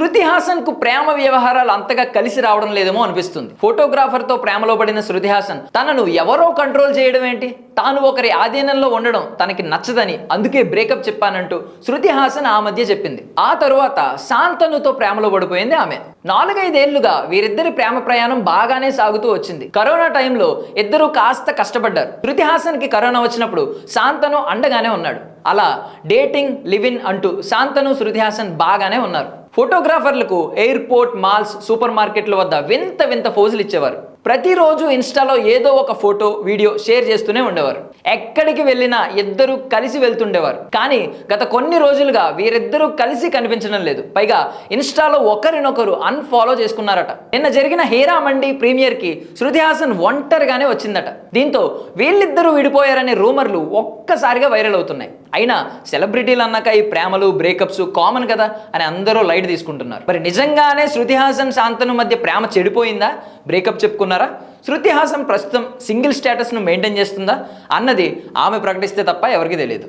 శృతి హాసన్కు ప్రేమ వ్యవహారాలు అంతగా కలిసి రావడం లేదేమో అనిపిస్తుంది. ఫోటోగ్రాఫర్తో ప్రేమలో పడిన శృతి హాసన్ తనను ఎవరో కంట్రోల్ చేయడం ఏంటి? తాను ఒకరి ఆధీనంలో ఉండడం తనకి నచ్చదని అందుకే బ్రేకప్ చెప్పానంటూ శృతి హాసన్ ఆ మధ్య చెప్పింది. ఆ తరువాత శాంతనుతో ప్రేమలో పడిపోయింది ఆమె. నాలుగైదేళ్ళుగా వీరిద్దరి ప్రేమ ప్రయాణం బాగానే సాగుతూ వచ్చింది. కరోనా టైంలో ఇద్దరు కాస్త కష్టపడ్డారు. శృతి హాసన్కి కరోనా వచ్చినప్పుడు శాంతను అండగానే ఉన్నాడు. అలా డేటింగ్ లివిన్ అంటూ శాంతను శృతి హాసన్ బాగానే ఉన్నారు. ఫోటోగ్రాఫర్లకు ఎయిర్పోర్ట్ మాల్స్ సూపర్ మార్కెట్ల వద్ద వింత వింత ఫోజులు ఇచ్చేవారు. ప్రతిరోజు ఇన్స్టాలో ఏదో ఒక ఫోటో వీడియో షేర్ చేస్తూనే ఉండేవారు. ఎక్కడికి వెళ్ళినా ఇద్దరు కలిసి వెళ్తుండేవారు. కానీ గత కొన్ని రోజులుగా వీరిద్దరూ కలిసి కనిపించడం లేదు. పైగా ఇన్స్టాలో ఒకరినొకరు అన్ఫాలో చేసుకున్నారట. నిన్న జరిగిన హీరా మండి ప్రీమియర్కి శృతి హాసన్ ఒంటరిగానే వచ్చిందట. దీంతో వీళ్ళిద్దరూ విడిపోయారనే రూమర్లు ఒక్కసారిగా వైరల్ అవుతున్నాయి. అయినా సెలబ్రిటీలు అన్నాక ఈ ప్రేమలు బ్రేకప్స్ కామన్ కదా అని అందరూ లైట్ తీసుకుంటున్నారు. మరి నిజంగానే శృతి హాసన్ శాంతను మధ్య ప్రేమ చెడిపోయిందా? బ్రేకప్ అనుకున్నారా శృతి హాసన్ ప్రస్తుతం సింగిల్ స్టేటస్ను మెయింటైన్ చేస్తుందా? అన్నది ఆమె ప్రకటిస్తే తప్ప ఎవరికీ తెలియదు.